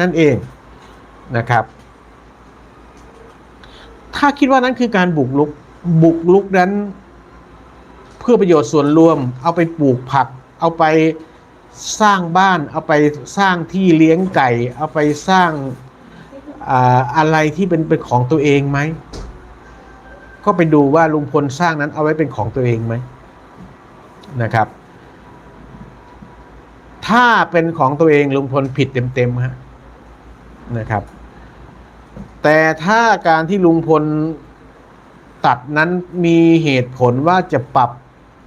นั่นเองนะครับ ถ้าคิดว่านั้นคือการบุกลุกบุกลุกนั้น เพื่อประโยชน์ส่วนรวม เอาไปปลูกผัก เอาไปสร้างบ้าน เอาไปสร้างที่เลี้ยงไก่ เอาไปสร้างอาอะไรที่เป็นเป็นของตัวเองไหม ก็ไปดูว่าลุงพลสร้างนั้นเอาไว้เป็นของตัวเองไหมนะครับ ถ้าเป็นของตัวเองลุงพลผิดเต็มๆฮะ นะครับ แต่ถ้าการที่ลุงพลตัดนั้นมีเหตุผลว่าจะปรับ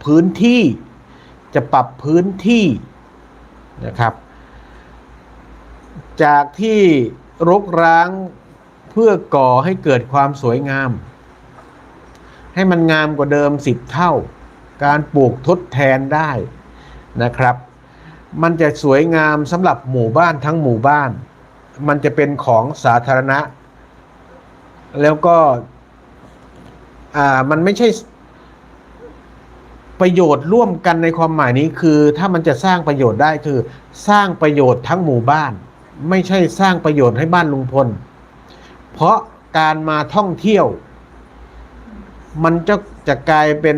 พื้นที่ จะปรับพื้นที่นะครับ จากที่รกร้างเพื่อก่อให้เกิดความสวยงาม ให้มันงามกว่าเดิมสิบเท่า การปลูกทดแทนได้นะครับ มันจะสวยงามสำหรับหมู่บ้านทั้งหมู่บ้าน มันจะเป็นของสาธารณะ แล้วก็ อ่า มันไม่ใช่ประโยชน์ร่วมกันในความหมายนี้คือ ถ้ามันจะสร้างประโยชน์ได้คือ สร้างประโยชน์ทั้งหมู่บ้าน ไม่ใช่สร้างประโยชน์ให้บ้านลุงพล เพราะการมาท่องเที่ยว มันจะจะกลายเป็น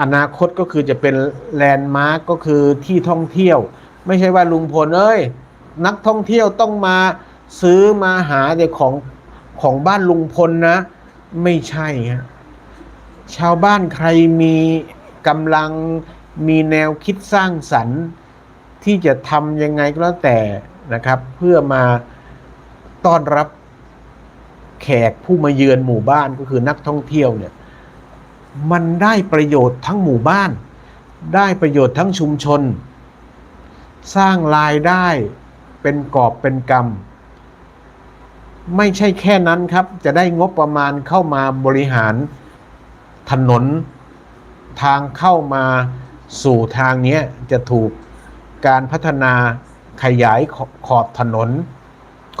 อนาคตก็คือจะเป็นแลนด์มาร์กก็คือที่ท่องเที่ยว ไม่ใช่ว่าลุงพลเอ้ย นักท่องเที่ยวต้องมา ซื้อมาหาแต่ของของบ้านลุงพลนะ ไม่ใช่ฮะชาวบ้านใครมีกำลังมีแนวคิดสร้างสรรค์ ที่จะทำยังไงก็แล้วแต่นะครับ เพื่อมาต้อนรับแขกผู้มาเยือนหมู่บ้านก็คือนักท่องเที่ยวเนี่ยมันได้ประโยชน์ทั้งหมู่บ้าน ได้ประโยชน์ทั้งชุมชน สร้างรายได้เป็นกอบเป็นกำ ไม่ใช่แค่นั้นครับ จะได้งบประมาณเข้ามาบริหารถนนทางเข้ามาสู่ทางนี้จะถูกการพัฒนาขยายขขอบถนน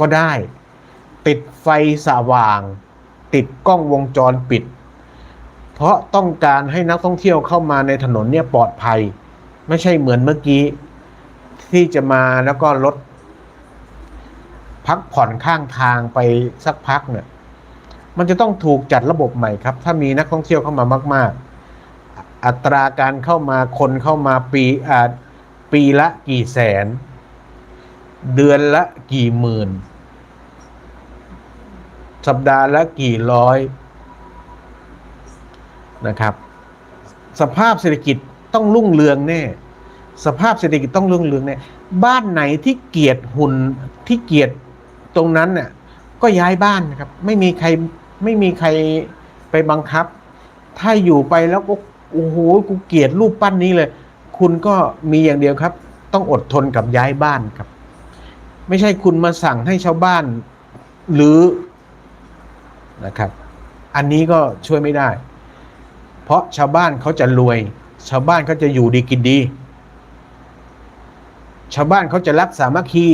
ก็ได้ ติดไฟสว่าง ติดกล้องวงจรปิด เพราะต้องการให้นักท่องเที่ยวเข้ามาในถนนเนี่ยปลอดภัย ไม่ใช่เหมือนเมื่อกี้ ที่จะมาแล้วก็รถ พักผ่อนข้างทางไปสักพักเนี่ยมันจะต้องถูกจัดระบบใหม่ครับ ถ้ามีนักท่องเที่ยวเข้ามามาก ๆ อัตราการเข้ามาคนเข้ามาปีอ่าปีละกี่แสน เดือนละกี่หมื่น สัปดาห์ละกี่ร้อยนะครับ สภาพเศรษฐกิจต้องรุ่งเรืองแน่ สภาพเศรษฐกิจต้องรุ่งเรืองแน่ บ้านไหนที่เกียรติหุ่นที่เกียร ตรงนั้นเนี่ยก็ย้ายบ้านนะครับ ไม่มีใครไม่มีใครไปบังคับ ถ้าอยู่ไปแล้วก็โอ้โหกูเกลียดรูปปั้นนี้เลย คุณก็มีอย่างเดียวครับ ต้องอดทนกับย้ายบ้านครับ ไม่ใช่คุณมาสั่งให้ชาวบ้าน หรือนะครับ อันนี้ก็ช่วยไม่ได้ เพราะชาวบ้านเขาจะรวย ชาวบ้านเขาจะอยู่ดีกินดี ชาวบ้านเขาจะรักสามัคคี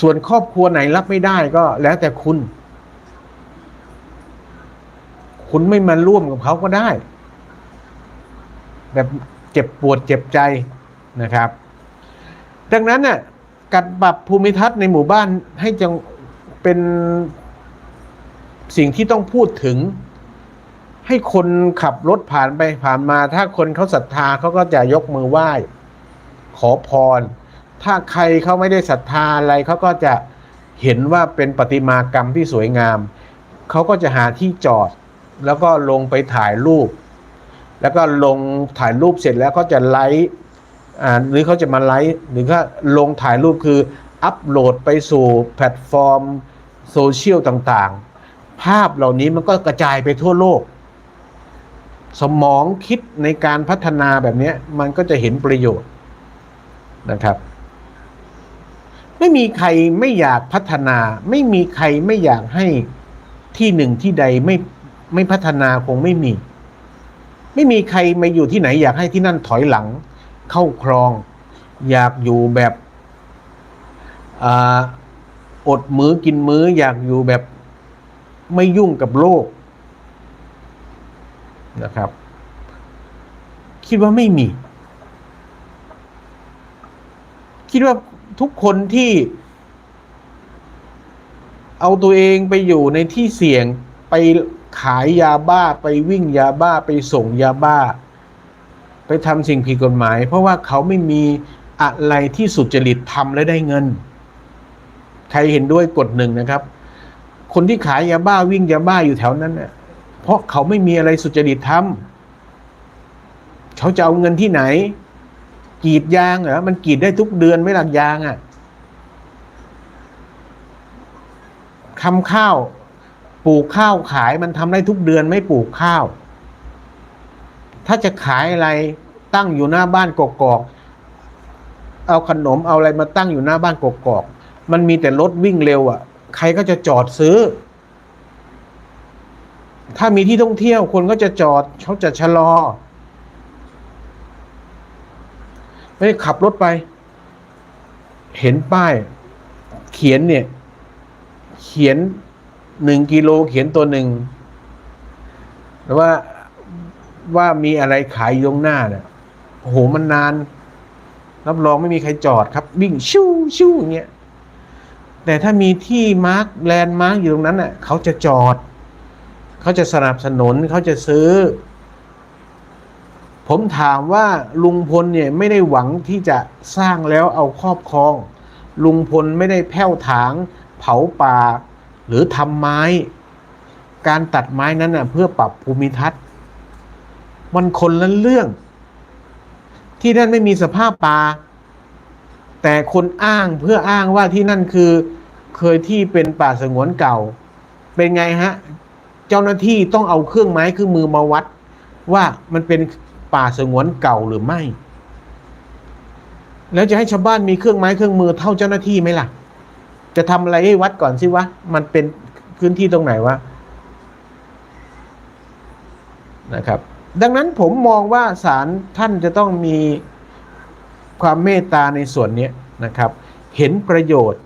ส่วนครอบครัวไหนรับไม่ได้ก็แล้วแต่คุณ คุณไม่มาร่วมกับเขาก็ได้ แบบเจ็บปวดเจ็บใจนะครับ ดังนั้นน่ะการปรับภูมิทัศน์ในหมู่บ้านให้จังเป็นสิ่งที่ต้องพูดถึง ให้คนขับรถผ่านไปผ่านมา ถ้าคนเขาศรัทธาเขาก็จะยกมือไหว้ ขอพร ถ้าใครเขาไม่ได้ศรัทธาอะไรเขาก็จะเห็นว่าเป็นประติมากรรมที่สวยงาม เขาก็จะหาที่จอด แล้วก็ลงไปถ่ายรูป แล้วก็ลงถ่ายรูปเสร็จแล้วก็จะไลฟ์อ่าหรือเขาจะมาไลฟ์หรือก็ลงถ่ายรูปคืออัปโหลดไปสู่แพลตฟอร์มโซเชียลต่างๆ ภาพเหล่านี้มันก็กระจายไปทั่วโลก สมองคิดในการพัฒนาแบบนี้มันก็จะเห็นประโยชน์นะครับ ไม่มีใครไม่อยากพัฒนา ไม่มีใครไม่อยากให้ที่หนึ่งที่ใดไม่ไม่พัฒนาคงไม่มี ไม่มีใครมาอยู่ที่ไหน อยากให้ที่นั่นถอยหลัง เข้าครอง อยากอยู่แบบออดมื้อกินมื้อ อยากอยู่แบบไม่ยุ่งกับโลกนะครับ คิดว่าไม่มี คิดว่า ทุกคนที่ เอาตัวเองไปอยู่ในที่เสี่ยงไปขายยาบ้าไปวิ่งยาบ้าไปส่งยาบ้า ไปทำสิ่งผิดกฎหมาย เพราะว่าเขาไม่มีอะไรที่สุจริตทำและได้เงิน ใครเห็นด้วยกดหนึ่งนะครับ คนที่ขายยาบ้าวิ่งยาบ้าอยู่แถวนั้นเน่ะเพราะเขาไม่มีอะไรสุจริตทำเขาจะเอาเงินที่ไหน กรีดยางเหรอมันกรีดได้ทุกเดือนไม่หลักยางอะ่ะทำข้าวปลูกข้าวขายมันทำได้ทุกเดือนไม่ปลูกข้าว ถ้าจะขายอะไรตั้งอยู่หน้าบ้านกกอกๆเอาขนมเอาอะไรมาตั้งอยู่หน้าบ้านกกอกๆมันมีแต่รถวิ่งเร็วอะ่ะ ใครก็จะจอดซื้อ ถ้ามีที่ท่องเที่ยวคนก็จะจอดเขาจะชะลอ ไม่ได้ขับรถไป เห็นป้าย เขียนเนี่ย เขียนหนึ่งกิโลเขียนตัวหนึ่งหรือว่าว่ามีอะไรขายอยตรงหน้าเนี่ยโอ้โหมันนาน รับรองไม่มีใครจอดครับ วิ่งชิวชิวอย่างเงี้ยแต่ถ้ามีที่มาร์กแลนด์มาร์กอยู่ตรงนั้นน่ะเขาจะจอด เขาจะสนับสนุนเขาจะซื้อ ผมถามว่าลุงพลเนี่ยไม่ได้หวังที่จะสร้างแล้วเอาครอบครอง ลุงพลไม่ได้แผ้วถาง เผาป่า หรือทำไม้ การตัดไม้นั้นนะเพื่อปรับภูมิทัศน์ มันคนละเรื่อง ที่นั่นไม่มีสภาพป่าแต่คนอ้างเพื่ออ้างว่าที่นั่นคือเคยที่เป็นป่าสงวนเก่า เป็นไงฮะ เจ้าหน้าที่ต้องเอาเครื่องไม้เครื่องมือมาวัด ว่ามันเป็น ป่าสงวนเก่าหรือไม่ แล้วจะให้ชาวบ้านมีเครื่องไม้เครื่องมือเท่าเจ้าหน้าที่ไหมล่ะ จะทำอะไรให้วัดก่อนสิวะ มันเป็นพื้นที่ตรงไหนวะนะครับ ดังนั้นผมมองว่าศาลท่านจะต้องมีความเมตตาในส่วนนี้นะครับ เห็นประโยชน์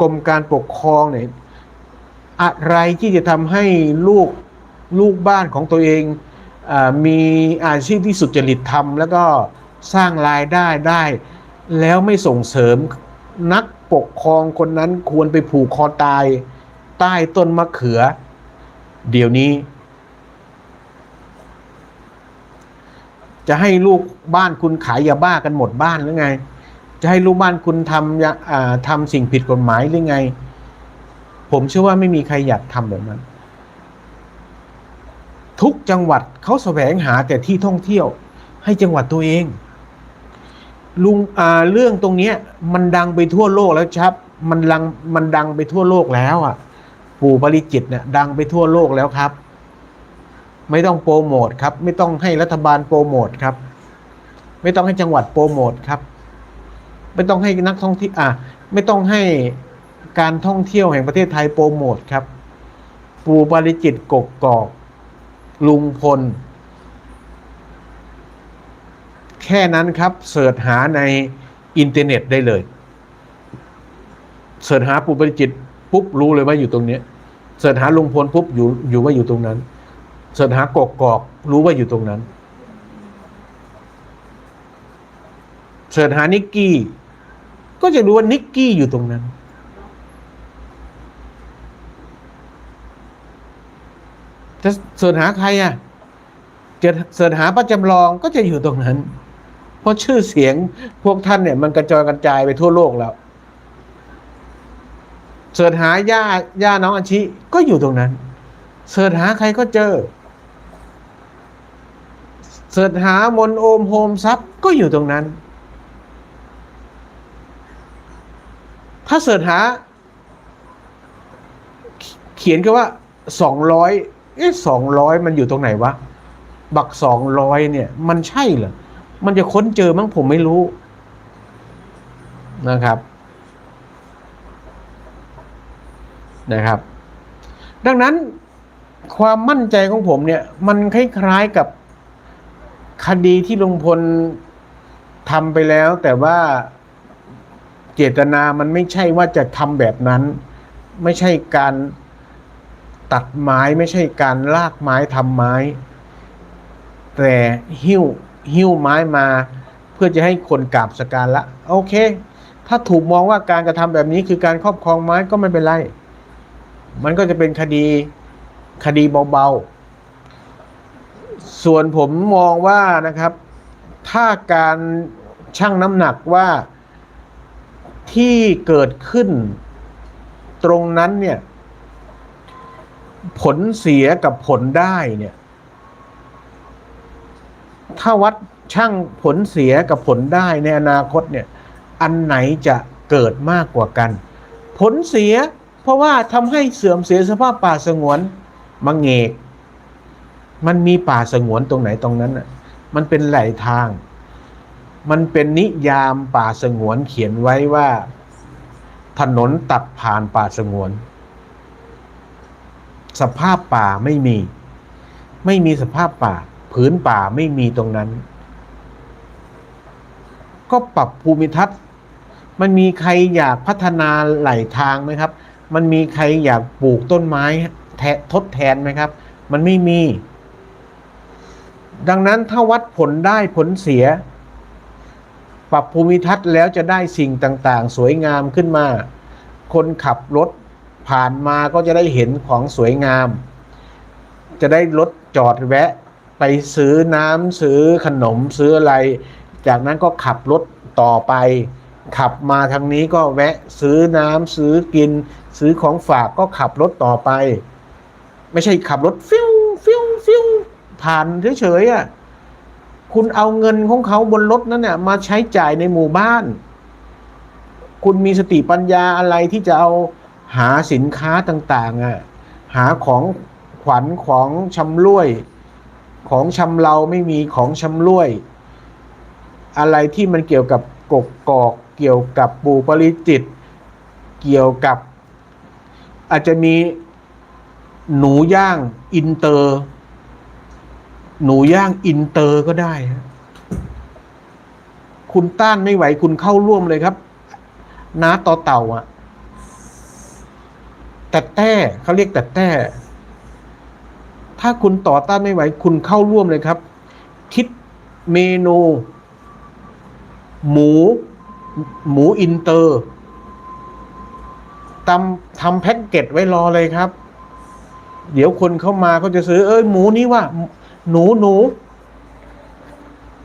กรมการปกครองเนี่ยอะไรที่จะทำให้ลูกลูกบ้านของตัวเอง มีอาชีพที่สุจริตทำแล้วก็สร้างรายได้ได้ แล้วไม่ส่งเสริมนักปกครองคนนั้นควรไปผูกคอตายใต้ต้นมะเขือ เดี๋ยวนี้ จะให้ลูกบ้านคุณขายยาบ้ากันหมดบ้านหรือไง จะให้ลูกบ้านคุณทำยาทำสิ่งผิดกฎหมายหรือไง ผมเชื่อว่าไม่มีใครอยากทำแบบนั้น ทุกจังหวัดเขาแสวงหาแต่ที่ท่องเที่ยวให้จังหวัดตัวเอง ลุงอ่าเรื่องตรงเนี้ย มันดังไปทั่วโลกแล้วครับ มันดังมันดังไปทั่วโลกแล้วอะ ปู่ปริจิตเนี่ยดังไปทั่วโลกแล้วครับ ไม่ต้องโปรโมทครับ ไม่ต้องให้รัฐบาลโปรโมทครับ ไม่ต้องให้จังหวัดโปรโมทครับ ไม่ต้องให้นักท่องเที่ยวอะไม่ต้องให้การท่องเที่ยวแห่งประเทศไทยโปรโมทครับ ปู่ปริจิตรกกกอก ลุงพล แค่นั้นครับเสิร์ชหาในอินเทอร์เน็ตได้เลยเสิร์ชหาปู่ปริจิตปุ๊บรู้เลยว่าอยู่ตรงนี้เสิร์ชหาลุงพลปุ๊บอยู่อยู่ว่าอยู่ตรงนั้นเสิร์ชหากกกอกรู้ว่าอยู่ตรงนั้นเสิร์ชหานิกกี้ ก็จะรู้ว่านิกกี้อยู่ตรงนั้น จะเสิร์ชหาใครอะจะเสิร์ชหาป้าจำลองก็จะอยู่ตรงนั้น เพราะชื่อเสียงพวกท่านเนี่ย มันกระจายกระจายไปทั่วโลกแล้ว เสิร์ชหาย่าย่าน้องอาชิก็อยู่ตรงนั้น เสิร์ชหาใครก็เจอ เสิร์ชหามนโอมโฮมซับก็อยู่ตรงนั้น ถ้าเสิร์ชหา เขียนก็ว่าสองร้อย เอ๊ะสองร้อยมันอยู่ตรงไหนวะ บักสองร้อยเนี่ย มันใช่เหรอ มันจะค้นเจอมั้งผมไม่รู้นะครับ นะครับ ดังนั้นความมั่นใจของผมเนี่ย มันคล้ายๆกับคดีที่ลุงพลทำไปแล้ว แต่ว่าเจตนามันไม่ใช่ว่าจะทำแบบนั้น ไม่ใช่การ ตัดไม้ไม่ใช่การลากไม้ทำไม้ แต่หิ้วหิ้วไม้มา เพื่อจะให้คนกราบสการละโอเค ถ้าถูกมองว่าการกระทำแบบนี้คือการครอบครองไม้ก็ไม่เป็นไร มันก็จะเป็นคดีคดีเบาๆ ส่วนผมมองว่านะครับ ถ้าการชั่งน้ำหนักว่าที่เกิดขึ้นตรงนั้นเนี่ย ผลเสียกับผลได้เนี่ย ถ้าวัดช่างผลเสียกับผลได้ในอนาคตเนี่ย อันไหนจะเกิดมากกว่ากัน ผลเสีย เพราะว่าทำให้เสื่อมเสียสภาพป่าสงวนมังเงก มันมีป่าสงวนตรงไหนตรงนั้นอะ มันเป็นไหลทาง มันเป็นนิยามป่าสงวนเขียนไว้ว่า ถนนตัดผ่านป่าสงวน สภาพป่าไม่มี ไม่มีสภาพป่า ผืนป่าไม่มีตรงนั้น ก็ปรับภูมิทัศน์ มันมีใครอยากพัฒนาไหลทางไหมครับ มันมีใครอยากปลูกต้นไม้แททดแทนไหมครับ มันไม่มี ดังนั้นถ้าวัดผลได้ผลเสีย ปรับภูมิทัศน์แล้วจะได้สิ่งต่างๆ สวยงามขึ้นมา คนขับรถ ผ่านมาก็จะได้เห็นของสวยงาม จะได้รถจอดแวะ ไปซื้อน้ำซื้อขนมซื้ออะไร จากนั้นก็ขับรถต่อไป ขับมาทางนี้ก็แวะซื้อน้ำซื้อกิน ซื้อของฝากก็ขับรถต่อไป ไม่ใช่ขับรถฟิวฟิวฟิวผ่านเฉยๆอะคุณเอาเงินของเขาบนรถนั้นเนี่ยมาใช้จ่ายในหมู่บ้าน คุณมีสติปัญญาอะไรที่จะเอา หาสินค้าต่างๆอะหาของขวัญของชำร่วย ของชำเราไม่มีของชำร่วย อะไรที่มันเกี่ยวกับกกกอกเกี่ยวกับปูปริจิต เกี่ยวกับ อาจจะมีหนูย่างอินเตอร์ หนูย่างอินเตอร์ก็ได้ คุณต้านไม่ไหวคุณเข้าร่วมเลยครับน้าต่อเต่าอะ แต่แต้เขาเรียกแต่แต้ถ้าคุณต่อต้านไม่ไหว คุณเข้าร่วมเลยครับ คิดเมนู หมู หมูอินเตอร์ทำทำแพ็กเกจไว้รอเลยครับ เดี๋ยวคนเข้ามาก็จะซื้อ เอ้ยหมูนี้ว่า หนูหนู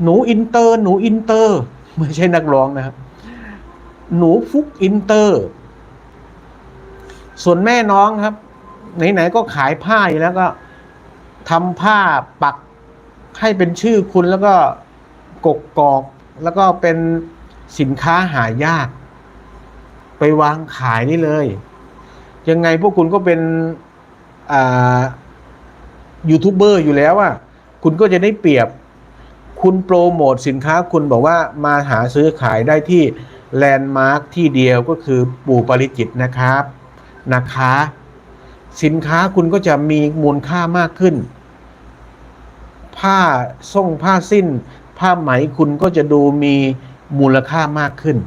หนูอินเตอร์ หนูอินเตอร์ ไม่ใช่นักร้องนะครับ หนูฟุกอินเตอร์ ส่วนแม่น้องครับ ไหนๆก็ขายผ้าอยู่แล้วก็ทำผ้าปักให้เป็นชื่อคุณแล้วก็กกกอก แล้วก็เป็นสินค้าหายาก ไปวางขายนี่เลย ยังไงพวกคุณก็เป็นยูทูบเบอร์อยู่แล้วอะคุณก็จะได้เปรียบคุณโปรโมทสินค้าคุณบอกว่ามาหาซื้อขายได้ที่แลนด์มาร์คที่เดียวก็คือปู่ปริจิตรนะครับ นะคะ สินค้าคุณก็จะมีมูลค่ามากขึ้น ผ้าส่งผ้าสิ้น ผ้าไหมคุณก็จะดูมีมูลค่ามากขึ้น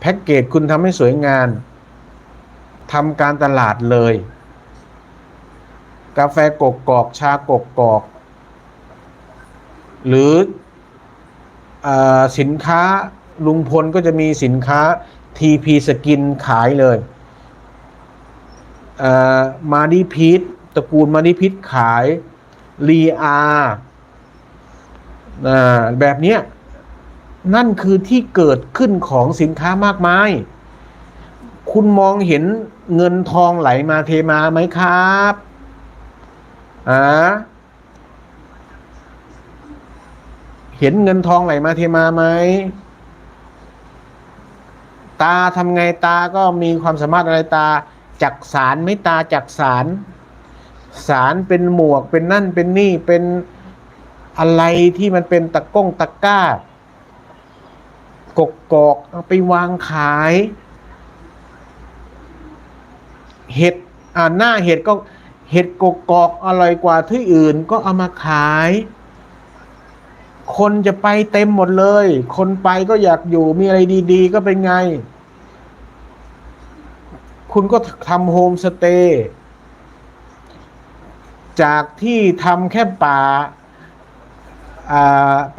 แพ็กเกจคุณทำให้สวยงามทำการตลาดเลย กาแฟกกกอกชากกกอก หรืออสินค้าลุงพลก็จะมีสินค้า TP สกินขายเลยมาดิพีทตระกูลมาดิพีทขายลีอาแบบเนี้ยนั่นคือที่เกิดขึ้นของสินค้ามากมาย คุณมองเห็นเงินทองไหลมาเทมาไหมครับอ่าเห็นเงินทองไหลมาเทมาไหม ตาทำไงตาก็มีความสามารถอะไรตาจักสารไม่ตาจักสาร สารเป็นหมวกเป็นนั่นเป็นนี่เป็นอะไรที่มันเป็นตะก้งตะก้ากกกอกเอาไปวางขาย เห็ดอ่าหน้าเห็ดก็เห็ดกกกอกอร่อยกว่าที่อื่นก็เอามาขาย คนจะไปเต็มหมดเลย คนไปก็อยากอยู่มีอะไรดีๆ ก็เป็นไง คุณก็ทำโฮมสเตย์จากที่ทำแค่ป่า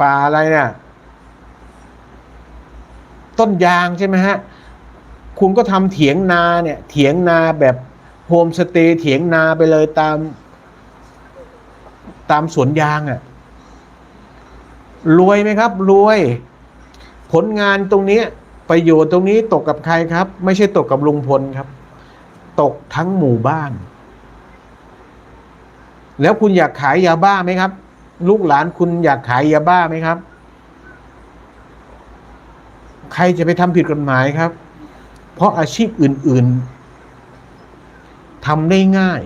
ป่าอะไรเนี่ย ต้นยางใช่ไหมฮะ คุณก็ทำเถียงนาเนี่ย เถียงนาแบบโฮมสเตย์เถียงนาไปเลยตาม ตามสวนยางอะ่ะ รวยไหมครับ รวย ผลงานตรงนี้ประโยชน์ตรงนี้ตกกับใครครับ ไม่ใช่ตกกับลุงพลครับ ตกทั้งหมู่บ้าน แล้วคุณอยากขายยาบ้าไหมครับ ลูกหลานคุณอยากขายยาบ้าไหมครับ ใครจะไปทำผิดกฎหมายครับ เพราะอาชีพอื่น ๆทำได้ง่าย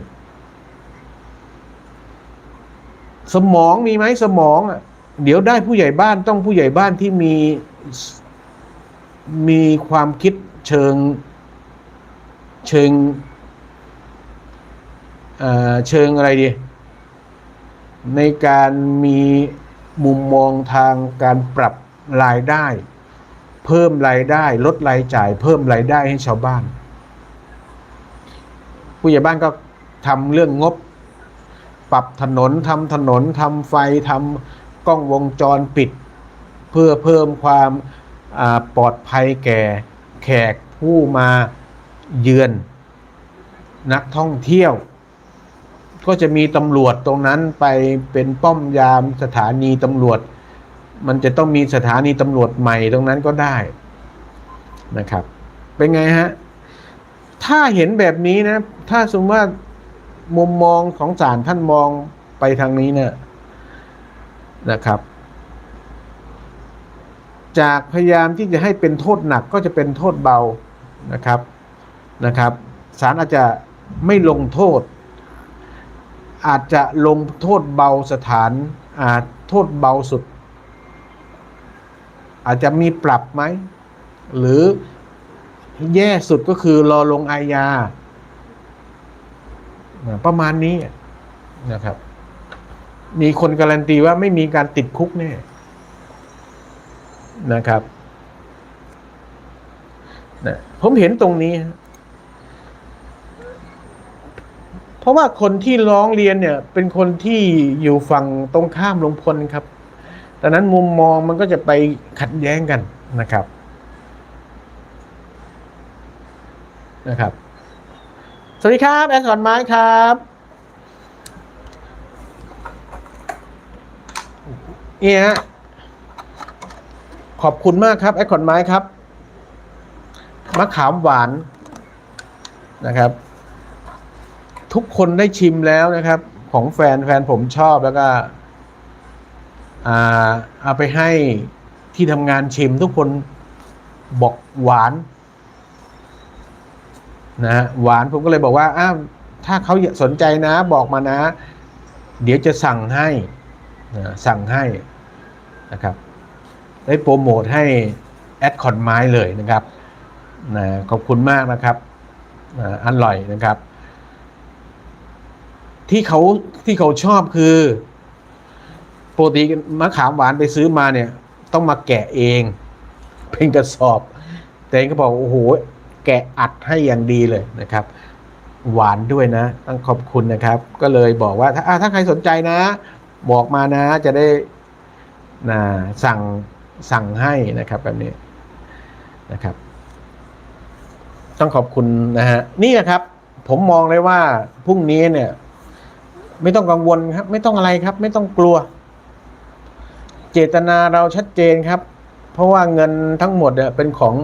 สมองมีไหมสมองอะ เดี๋ยวได้ผู้ใหญ่บ้านต้องผู้ใหญ่บ้านที่มีมีความคิดเชิงเชิงเอ่อเชิงอะไรดี ในการมีมุมมองทางการปรับรายได้ เพิ่มรายได้ ลดรายจ่าย เพิ่มรายได้ให้ชาวบ้าน ผู้ใหญ่บ้านก็ทำเรื่องงบ ปรับถนนทำถนนทำไฟทำ กล้องวงจรปิด เพื่อเพิ่มความปลอดภัยแก่แขกผู้มาเยือน นักท่องเที่ยว ก็จะมีตำรวจตรงนั้นไปเป็นป้อมยามสถานีตำรวจ มันจะต้องมีสถานีตำรวจใหม่ตรงนั้นก็ได้นะครับ เป็นไงฮะ ถ้าเห็นแบบนี้นะ ถ้าสมมติว่ามุมมองของศาลท่านมองไปทางนี้เนี่ย นะครับ จากพยายามที่จะให้เป็นโทษหนักก็จะเป็นโทษเบานะครับนะครับศาลอาจจะไม่ลงโทษ อาจจะลงโทษเบาสถานอาจโทษเบาสุด อาจจะมีปรับไหม หรือแย่สุดก็คือรอลงอาญาประมาณนี้นะครับ มีคนการันตีว่าไม่มีการติดคุกแน่นะครับนะผมเห็นตรงนี้ เพราะว่าคนที่ร้องเรียนเนี่ย เป็นคนที่อยู่ฝั่งตรงข้ามลุงพลครับดังนั้นมุมมองมันก็จะไปขัดแย้งกันนะครับนะครับ สวัสดีครับ แอนสอนไม้ครับ นี่ฮะขอบคุณมากครับแอคอนไม้ครับมะขามหวานนะครับ ทุกคนได้ชิมแล้วนะครับ ของแฟนแฟนผมชอบแล้วก็อ่าเอาไปให้ที่ทำงานชิมทุกคนบอกหวานนะฮะหวานผมก็เลยบอกว่าอ้าวถ้าเขาสนใจนะบอกมานะ เดี๋ยวจะสั่งให้ สั่งให้นะครับได้โปรโมทให้แอดคอนไม้เลยนะครับนะขอบคุณมากนะครับนอร่อยนะครับ ที่เขาที่เขาชอบคือปกติมะขามหวานไปซื้อมาเนี่ย ต้องมาแกะเองเป็นกระสอบ แต่เองก็บอกโอ้โหแกะอัดให้อย่างดีเลยนะครับ หวานด้วยนะ ต้องขอบคุณนะครับ ก็เลยบอกว่าถ้าถ้าใครสนใจนะ บอกมานะจะได้นะสั่งสั่งให้นะครับแบบนี้นะครับ ต้องขอบคุณนะฮะนี่นะครับ ผมมองเลยว่าพรุ่งนี้เนี่ย ไม่ต้องกังวลครับ ไม่ต้องอะไรครับ ไม่ต้องกลัว เจตนาเราชัดเจนครับ เพราะว่าเงินทั้งหมดเนี่ยเป็นของ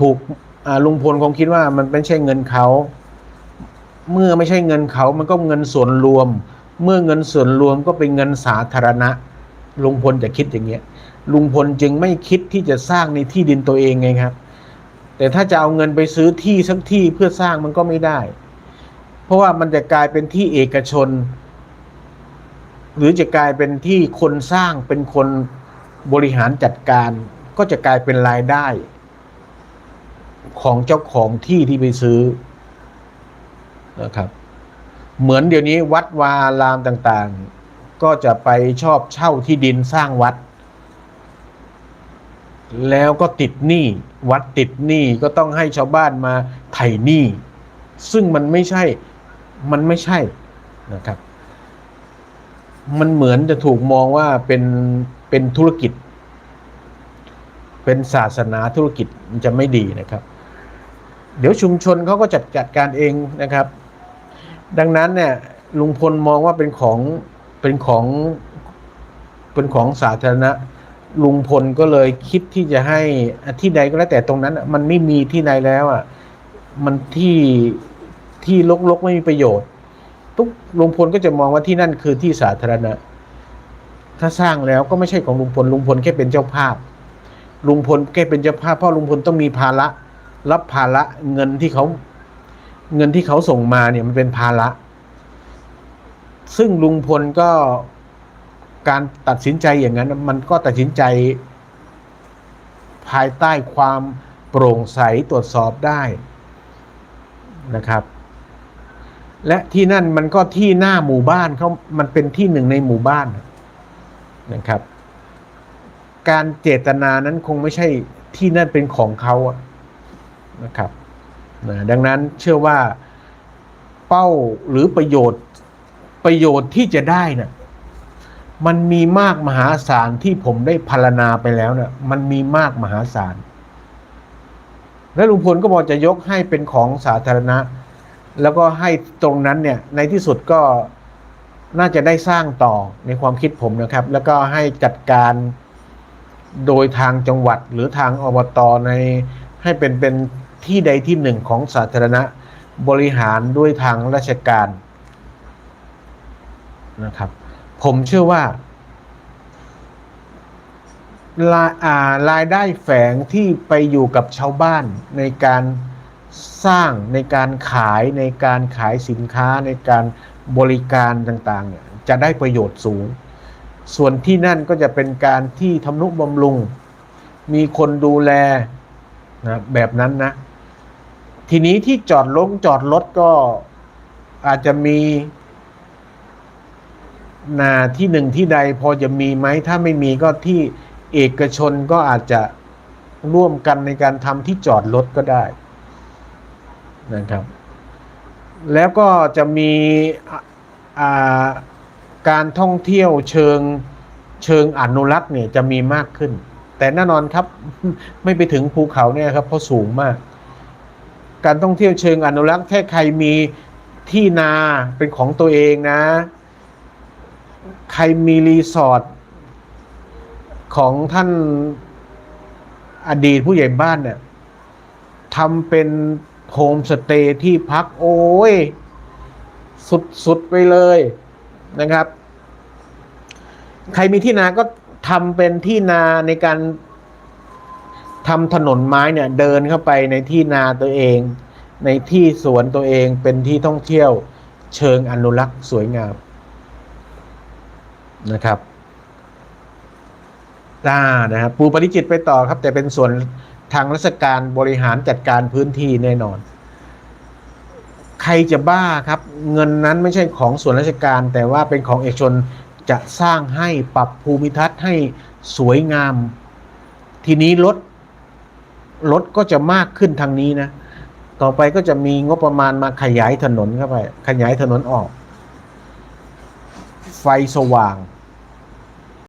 ถูกลุงพลคงคิดว่ามันไม่ใช่เงินเขา เมื่อไม่ใช่เงินเขา มันก็เงินส่วนรวม เมื่อเงินส่วนรวมก็เป็นเงินสาธารณะ ลุงพลจะคิดอย่างเงี้ย ลุงพลจึงไม่คิดที่จะสร้างในที่ดินตัวเองไงครับ แต่ถ้าจะเอาเงินไปซื้อที่สักที่เพื่อสร้างมันก็ไม่ได้ เพราะว่ามันจะกลายเป็นที่เอกชน หรือจะกลายเป็นที่คนสร้างเป็นคนบริหารจัดการ ก็จะกลายเป็นรายได้ ของเจ้าของที่ที่ไปซื้อนะครับ เหมือนเดี๋ยวนี้วัดวาอารามต่างๆ ก็จะไปชอบเช่าที่ดินสร้างวัด แล้วก็ติดหนี้วัดติดหนี้ก็ต้องให้ชาวบ้านมาไถ่หนี้ซึ่งมันไม่ใช่มันไม่ใช่นะครับ มันเหมือนจะถูกมองว่าเป็นเป็นธุรกิจ เป็นศาสนาธุรกิจมันจะไม่ดีนะครับ เดี๋ยวชุมชนเขาก็จัดจัดการเองนะครับ ดังนั้นเนี่ยลุงพลมองว่าเป็นของเป็นของเป็นของสาธารณะ ลุงพลก็เลยคิดที่จะให้ที่ใดก็แล้วแต่ตรงนั้น มันไม่มีที่ใดแล้วอะมันที่ที่ลกๆไม่มีประโยชน์ ทุกลุงพลก็จะมองว่าที่นั่นคือที่สาธารณะ ถ้าสร้างแล้วก็ไม่ใช่ของลุงพลลุงพลแค่เป็นเจ้าภาพ ลุงพลแค่เป็นเจ้าภาพเพราะลุงพลต้องมีภาระรับภาระเงินที่เขา เงินที่เขาส่งมาเนี่ยมันเป็นภาระ ซึ่งลุงพลก็การตัดสินใจอย่างนั้น มันก็ตัดสินใจ ภายใต้ความโปร่งใสตรวจสอบได้นะครับ และที่นั่นมันก็ที่หน้าหมู่บ้านเขามันเป็นที่หนึ่งในหมู่บ้านนะครับ การเจตนานั้นคงไม่ใช่ที่นั่นเป็นของเขาอะนะครับ นะดังนั้นเชื่อว่าเป้าหรือประโยชน์ประโยชน์ที่จะได้นะ่ะมันมีมากมหาศาลที่ผมได้พรรณนาไปแล้วเนะ่ะมันมีมากมหาศาลและลุงพลก็บอกจะยกให้เป็นของสาธารณะ แล้วก็ให้ตรงนั้นเนี่ยในที่สุดก็น่าจะได้สร้างต่อในความคิดผมนะครับ แล้วก็ให้จัดการโดยทางจังหวัดหรือทางอบตในให้เป็นเป็น ที่ใดที่หนึ่งของสาธารณะบริหารด้วยทางราชการนะครับ ผมเชื่อว่ารายอ่ารายได้แฝงที่ไปอยู่กับชาวบ้านในการสร้างในการขายในการขายสินค้าในการบริการต่างๆเนี่ยจะได้ประโยชน์สูง ส่วนที่นั่นก็จะเป็นการที่ทำนุบำรุง มีคนดูแลนะแบบนั้นนะ ทีนี้ที่จอดลงจอดรถก็อาจจะมีนาที่หนึ่งที่ใดพอจะมีไหมถ้าไม่มีก็ที่เอกชนก็อาจจะร่วมกันในการทำที่จอดรถก็ได้นะครับ แล้วก็จะมีการท่องเที่ยวเชิงเชิงอนุรักษ์เนี่ยจะมีมากขึ้น แต่แน่นอนครับไม่ไปถึงภูเขาเนี่ยครับเพราะสูงมาก การท่องเที่ยวเชิงอนุรักษ์แค่ใครมีที่นาเป็นของตัวเองนะ ใครมีรีสอร์ทของท่านอดีตผู้ใหญ่บ้านเนี่ยทำเป็นโฮมสเตย์ที่พักโอ้ย สุด ๆ ไปเลยนะครับ ใครมีที่นาก็ทำเป็นที่นาในการ ทำถนนไม้เนี่ยเดินเข้าไปในที่นาตัวเอง ในที่สวนตัวเองเป็นที่ท่องเที่ยวเชิงอนุรักษ์สวยงามนะครับตานะครับปูปริจิตไปต่อครับ แต่เป็นส่วนทางราชการบริหารจัดการพื้นที่แน่นอน ใครจะบ้าครับ เงินนั้นไม่ใช่ของส่วนราชการ แต่ว่าเป็นของเอกชนจะสร้างให้ปรับภูมิทัศน์ให้สวยงาม ทีนี้รถ รถก็จะมากขึ้นทางนี้นะ ต่อไปก็จะมีงบประมาณมาขยายถนนเข้าไป ขยายถนนออก ไฟสว่าง